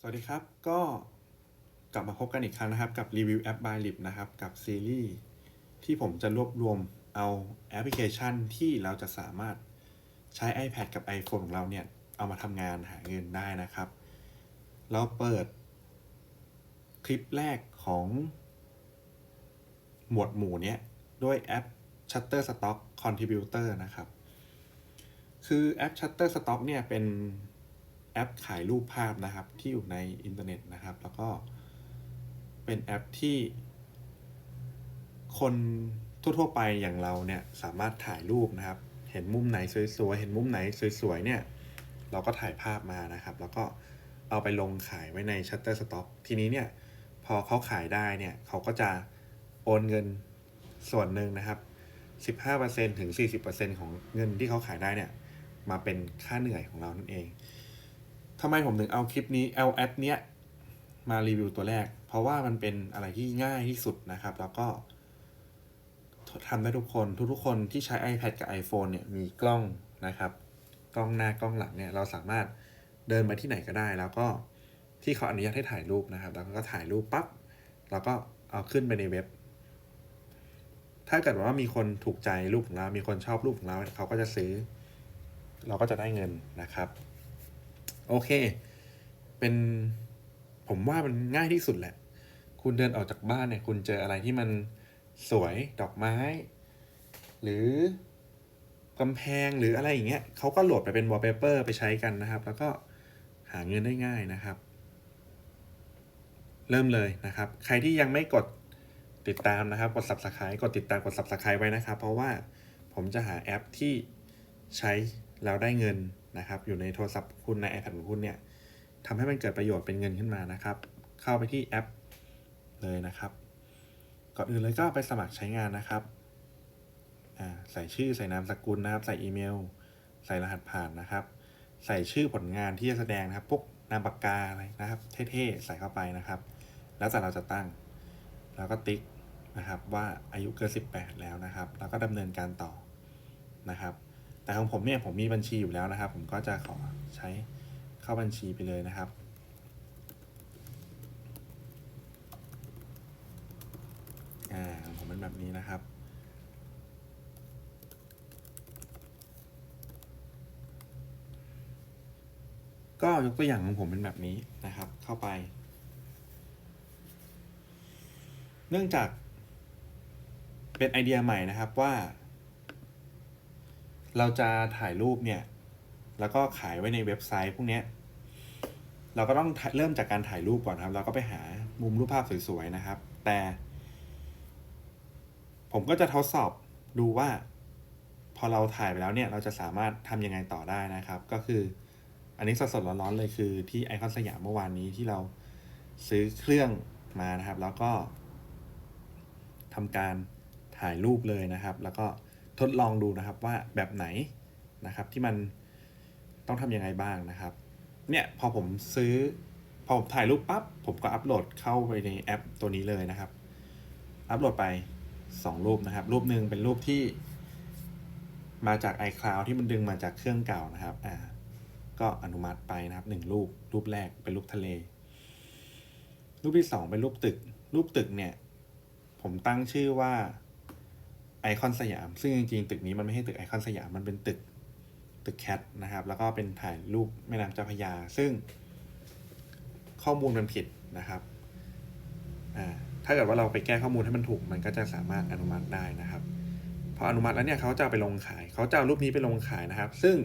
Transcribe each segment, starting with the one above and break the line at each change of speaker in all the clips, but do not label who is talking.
สวัสดีครับ ก็กลับมาพบกันอีกครั้งนะครับ กับรีวิวแอป by Lip นะครับ กับซีรีส์ที่ผมจะรวบรวมเอาแอปพลิเคชันที่เราจะสามารถใช้ iPad กับ iPhone ของเราเนี่ย เอามาทำงานหาเงินได้นะครับ เราเปิดคลิปแรกของหมวดหมู่เนี้ย ด้วยแอป Shutterstock Contributor นะครับ คือแอป Shutterstock เนี่ยเป็น แอปขายรูปภาพนะครับที่อยู่ในอินเทอร์เน็ตนะครับ แล้วก็เป็นแอปที่ คนทั่วๆไปอย่างเราเนี่ยสามารถถ่ายรูปนะครับ เห็นมุมไหนสวยๆ เห็นมุมไหนสวยๆ เนี่ย เราก็ถ่ายภาพมานะครับ แล้วก็เอาไปลงขายไว้ใน Shutterstock ทีนี้เนี่ย พอเขาขายได้เนี่ยเขาก็จะโอนเงินส่วนหนึ่งนะครับ 15%ถึง 40%ของเงินที่เขาขายได้เนี่ย มาเป็นค่าเหนื่อยของเรานั่นเอง ทำไมผมถึงเอาคลิปนี้เอาแอปเนี้ยมารีวิวตัวแรก เพราะว่ามันเป็นอะไรที่ง่ายที่สุดนะครับ แล้วก็ทำได้ทุกคนทุกๆคนที่ใช้ iPad กับ iPhone เนี่ยมีกล้องนะครับ กล้องหน้ากล้องหลังเนี่ยเราสามารถเดินไปที่ไหนก็ได้ แล้วก็ที่เขาอนุญาตให้ถ่ายรูปนะครับ แล้วก็ถ่ายรูปปั๊บแล้วก็เอาขึ้นไปในเว็บ ถ้าเกิดว่ามีคนถูกใจรูปของเรา มีคนชอบรูปของเราเขาก็จะซื้อ เราก็จะได้เงินนะครับ โอเค เป็นผมว่ามันง่ายที่สุดแหละ คุณเดินออกจากบ้านเนี่ย คุณเจออะไรที่มันสวยดอกไม้ หรือกำแพงหรืออะไรอย่างเงี้ยเขาก็โหลดไปเป็นวอลเปเปอร์ไปใช้กันนะครับ แล้วก็หาเงินได้ง่ายนะครับ เริ่มเลยนะครับ ใครที่ยังไม่กดติดตามนะครับ กด subscribe กดติดตามกด subscribe ไว้นะครับ เพราะว่าผมจะหาแอปที่ใช้แล้วได้เงิน นะครับ อยู่ในโทรศัพท์คุณใน iPad ของคุณเนี่ยทำให้มันเกิดประโยชน์เป็นเงินขึ้นมานะครับ เข้าไปที่แอปเลยนะครับ ก่อนอื่นเลยก็ไปสมัครใช้งานนะครับ ใส่ชื่อใส่นามสกุลนะครับ ใส่อีเมล ใส่รหัสผ่านนะครับ ใส่ชื่อผลงานที่จะแสดงนะครับพวกนามปากกาอะไรนะครับ เท่ๆ ใส่เข้าไปนะครับ แล้วแต่เราจะตั้ง แล้วก็ติ๊กนะครับว่าอายุเกิน 18 แล้วนะครับ แล้วก็ดำเนินการต่อนะครับ แต่ของผมเนี่ยผมมีบัญชีอยู่แล้วนะครับ ผมก็จะขอใช้เข้าบัญชีไปเลยนะครับ อ่าผมเป็นแบบนี้นะครับ ก็ยกตัวอย่างของผมเป็นแบบนี้นะครับ เข้าไป เนื่องจากเป็นไอเดียใหม่นะครับว่า เราจะถ่ายรูปเนี่ย แล้วก็ขายไว้ในเว็บไซต์พวกเนี้ยเราก็ต้องเริ่มจากการถ่ายรูปก่อนครับ เราก็ไปหามุมรูปภาพสวยๆนะครับ แต่ ผมก็จะทดสอบดูว่า พอเราถ่ายไปแล้วเนี่ย เราจะสามารถทำยังไงต่อได้นะครับ ก็คือ อันนี้สดๆร้อนๆเลยคือที่ไอคอนสยามเมื่อวานนี้ที่เราซื้อเครื่องมานะครับ แล้วก็ทำการถ่ายรูปเลยนะครับ แล้วก็ ทดลองดูนะครับว่าแบบไหนนะครับที่มันต้องทำยังไงบ้างนะครับ เนี่ยพอผมซื้อพอผมถ่ายรูปปั๊บผมก็อัปโหลดเข้าไปในแอปตัวนี้เลยนะครับ อัปโหลดไป 2 รูปนะครับ รูปหนึ่งเป็นรูปที่มาจาก iCloud ที่มันดึงมาจากเครื่องเก่านะครับอ่าก็อนุมัติไปนะครับหนึ่งรูป รูปแรกเป็นรูปทะเล รูปที่สองเป็นรูปตึก รูปตึกเนี่ย ผมตั้งชื่อว่า คอนสยาม ซึ่งจริงๆตึกนี้มันไม่ใช่ตึกไอคอนสยามมันเป็นตึกตึกแคทนะครับ แล้วก็เป็นถ่ายรูปแม่น้ำเจ้าพระยา ซึ่งข้อมูลมันผิดนะครับอ่าถ้าเกิดว่าเราไปแก้ข้อมูลให้มันถูก มันก็จะสามารถอนุมัติได้นะครับพออนุมัติแล้วเนี่ยเขาจะไปลงขาย เขาจะเอารูปนี้ไปลงขายนะครับ ซึ่ง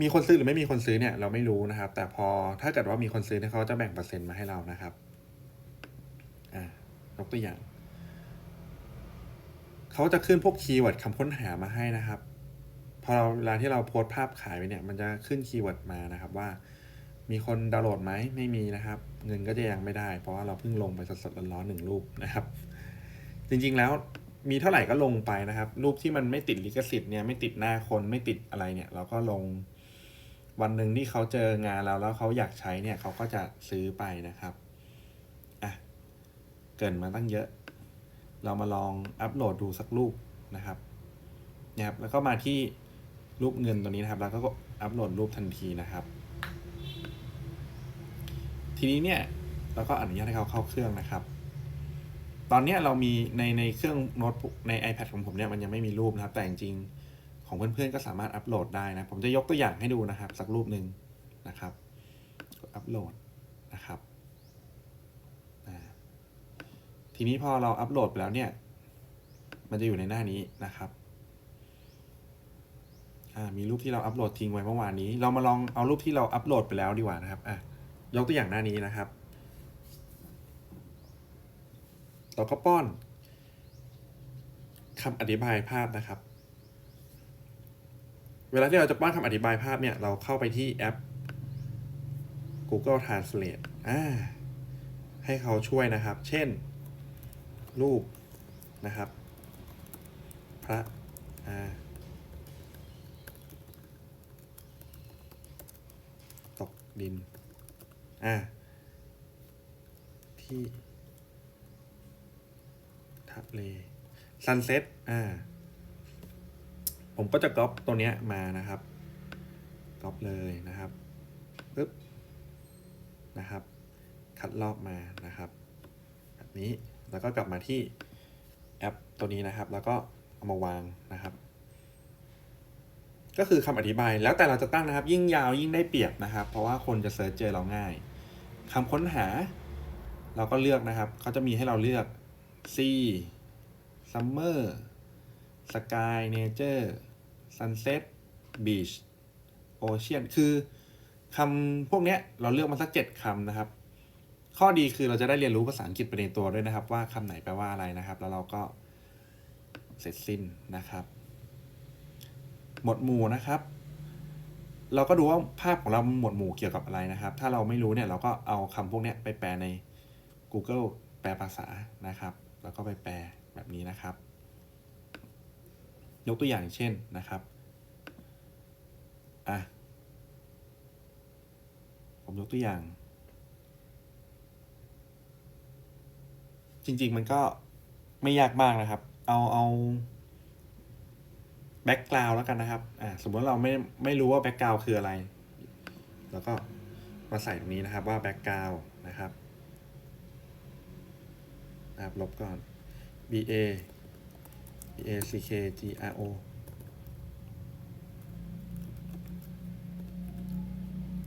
มีคนซื้อหรือไม่มีคนซื้อเนี่ยเราไม่รู้นะครับ แต่พอถ้าเกิดว่ามีคนซื้อเนี่ยเขาจะแบ่งเปอร์เซ็นต์มาให้เรานะครับ อ่ายกตัวอย่าง เขาจะขึ้นพวกคีย์เวิร์ดคำค้นหามาให้นะครับ พอเราเวลาที่เราโพสต์ภาพขายไปเนี่ย มันจะขึ้นคีย์เวิร์ดมานะครับว่า มีคนดาวน์โหลดไหมไม่มีนะครับ เงินก็จะยังไม่ได้ เพราะว่าเราเพิ่งลงไปสดๆร้อนๆหนึ่งรูปนะครับ จริงๆแล้วมีเท่าไหร่ก็ลงไปนะครับ รูปที่มันไม่ติดลิขสิทธิ์เนี่ยไม่ติดหน้าคนไม่ติดอะไรเนี่ย เราก็ลงวันหนึ่งที่เขาเจองานเราแล้วเขาอยากใช้เนี่ยเขาก็จะซื้อไปนะครับอะเกินมาตั้งเยอะ เรามาลองอัปโหลดดูสักรูปนะครับนะครับแล้วก็มาที่รูปเงินตัวนี้นะครับ แล้วก็อัปโหลดรูปทันทีนะครับ ทีนี้เนี่ยเราก็อนุญาตให้เขาเข้าเครื่องนะครับ ตอนนี้เรามีในในเครื่องโน้ตใน iPad ของผมเนี่ยมันยังไม่มีรูปนะครับ แต่จริงๆของเพื่อนๆก็สามารถอัปโหลดได้นะ ผมจะยกตัวอย่างให้ดูนะครับ สักรูปหนึ่งนะครับกดอัปโหลดนะครับอ่า ทีนี้พอเราอัปโหลดไปแล้วเนี่ย มันจะอยู่ในหน้านี้นะครับอ่ามีรูปที่เราอัปโหลดทิ้งไว้เมื่อวานนี้ เรามาลองเอารูปที่เราอัปโหลดไปแล้วดีกว่านะครับอะยกตัวอย่างหน้านี้นะครับ เราก็ป้อนคำอธิบายภาพนะครับ เวลาที่เราจะป้อนคำอธิบายภาพเนี่ย เราเข้าไปที่แอป Google Translate อ่าให้เขาช่วยนะครับ เช่น รูปนะครับ พระตกดินอ่าที่ทะเลซันเซ็ตอ่าผมก็จะก๊อปตัวเนี้ยมานะครับก๊อปเลยนะครับปึ๊บนะครับ คัดลอกมานะครับ แบบนี้ แล้วก็กลับมาที่แอปตัวนี้นะครับ แล้วก็เอามาวางนะครับ ก็คือคำอธิบายแล้วแต่เราจะตั้งนะครับ ยิ่งยาวยิ่งได้เปรียบนะครับ เพราะว่าคนจะเซิร์ชเจอเราง่ายคำค้นหา เราก็เลือกนะครับเขาจะมีให้เราเลือก sea summer sky nature sunset beach ocean คือคำพวกนี้เราเลือกมาสักเจ็ดคำนะครับ ข้อดีคือเราจะได้เรียนรู้ภาษาอังกฤษไปในตัวด้วยนะครับ ว่าคำไหนแปลว่าอะไรนะครับ แล้วเราก็เสร็จสิ้นนะครับ หมวดหมู่นะครับ เราก็ดูว่าภาพของเราหมวดหมู่เกี่ยวกับอะไรนะครับ ถ้าเราไม่รู้เนี่ยเราก็เอาคำพวกนี้ไปแปลใน Google แปลภาษานะครับ แล้วก็ไปแปลแบบนี้นะครับ ยกตัวอย่างเช่นนะครับอะผมยกตัวอย่าง จริง ๆ มันก็ไม่ยากมากนะครับ เอาเอาแบ็กกราวแล้วกันนะครับ อ่า สมมติเราไม่ไม่รู้ว่าแบ็กกราวคืออะไร แล้วก็มาใส่ตรงนี้นะครับว่าแบ็กกราวนะครับ นะครับ ลบก่อน b a b a c k g r o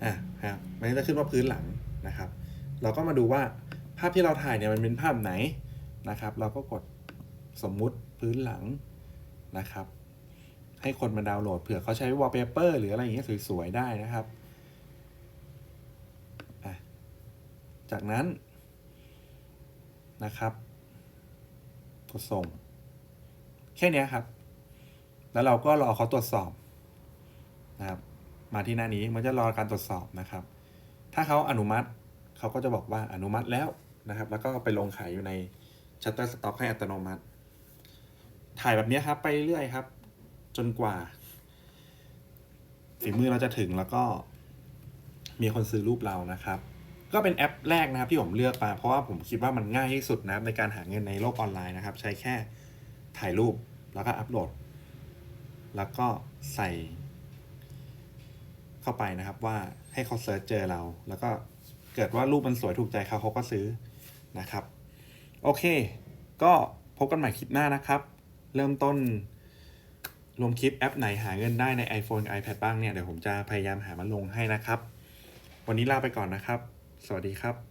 อะครับมันจะขึ้นว่าพื้นหลังนะครับ เราก็มาดูว่า ภาพที่เราถ่ายเนี่ยมันเป็นภาพไหนนะครับ เราก็กดสมมุติพื้นหลังนะครับ ให้คนมาดาวน์โหลดเผื่อเขาใช้วอลเปเปอร์หรืออะไรอย่างเงี้ยสวยๆได้นะครับ จากนั้นนะครับกดส่ง แค่นี้ครับ แล้วเราก็รอเขาตรวจสอบนะครับมาที่หน้านี้มันจะรอการตรวจสอบนะครับ ถ้าเขาอนุมัติเขาก็จะบอกว่าอนุมัติแล้ว นะครับ แล้วก็ไปลงขายอยู่ใน Shutterstock ให้อัตโนมัติ ถ่ายแบบนี้ครับ ไปเรื่อยครับ จนกว่า ฝีมือเราจะถึงแล้วก็ มีคนซื้อรูปเรานะครับ ก็เป็นแอปแรกนะครับที่ผมเลือกมา เพราะว่าผมคิดว่ามันง่ายที่สุดนะครับในการหาเงินในโลกออนไลน์นะครับ ใช้แค่ถ่ายรูปแล้วก็อัปโหลด แล้วก็ใส่ เข้าไปนะครับว่าให้เขาเซิร์ชเจอเรา แล้วก็เกิดว่ารูปมันสวยถูกใจเขาเขาก็ซื้อ นะครับ โอเค ก็พบกันใหม่คลิปหน้านะครับ เริ่มต้นรวมคลิปแอปไหนหาเงินได้ใน iPhone iPad บ้างเนี่ย เดี๋ยวผมจะพยายามหามาลงให้นะครับ วันนี้ลาไปก่อนนะครับ สวัสดีครับ